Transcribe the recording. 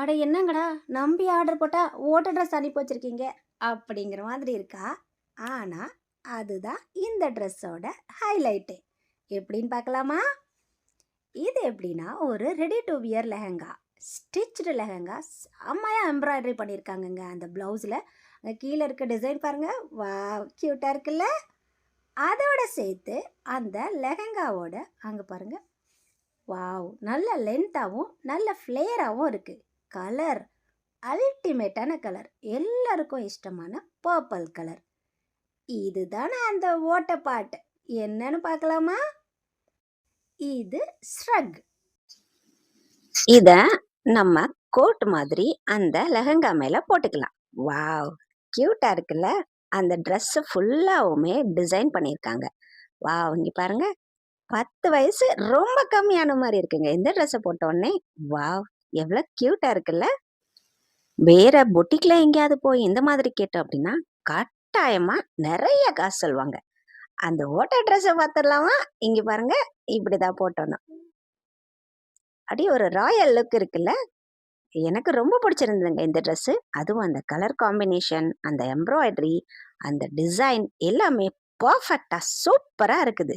அட என்னங்கடா நம்பி ஆர்டர் போட்டால் ஓட்ட ட்ரெஸ் அனுப்பி வச்சுருக்கீங்க. அப்படிங்கிற மாதிரி இருக்கா? ஆனால் அதுதான் இந்த ட்ரெஸ்ஸோட ஹைலைட்டு எப்படின்னு பார்க்கலாமா? இது எப்படின்னா ஒரு ready to wear lehenga. Stitch lehenga. செம்மையாக எம்ப்ராய்டரி பண்ணியிருக்காங்கங்க அந்த ப்ளவுஸில் அங்கே கீழே இருக்க டிசைன் பாருங்கள் வா க்யூட்டாக இருக்குல்ல? அதோட சேர்த்து அந்த லெஹங்காவோட அங்கே பாருங்கள் வாவ் நல்ல லென்த்தாகவும் நல்ல ஃப்ளேயராகவும் இருக்குது கலர் அல்டிமேட்டான கலர் எல்லாருக்கும் இஷ்டமான பர்பிள் கலர் இதுதானே அந்த ஓட்டப்பாட்டு. என்னன்னு பார்க்கலாமா? இது ஸ்ரக் இத நம்ம கோட் மாதிரி அந்த லெஹங்கா மேல போட்டுக்கலாம். வாவ் கியூட்டா இருக்குல்ல? அந்த ட்ரெஸ் ஃபுல்லாவுமே டிசைன் பண்ணியிருக்காங்க. வாவ் இங்க பாருங்க. பத்து வயசு ரொம்ப கம்மியான மாதிரி இருக்குங்க. இந்த ட்ரெஸ்ஸை போட்ட உடனே வாவ் எவ்வளோ க்யூட்டாக இருக்குல்ல? வேற பொட்டிக்கில் எங்கேயாவது போய் இந்த மாதிரி கேட்டோம் அப்படின்னா கட்டாயமாக நிறைய காசு சொல்லுவாங்க. அந்த ஓட்ட ட்ரெஸ்ஸை பார்த்துடலாமா? இங்கே பாருங்க இப்படிதான் போட்டோன்னா அப்படியே ஒரு ராயல் லுக் இருக்குல்ல? எனக்கு ரொம்ப பிடிச்சிருந்ததுங்க இந்த ட்ரெஸ்ஸு அதுவும் அந்த கலர் காம்பினேஷன் அந்த எம்ப்ராய்டரி அந்த டிசைன் எல்லாமே பர்ஃபெக்டாக சூப்பராக இருக்குது.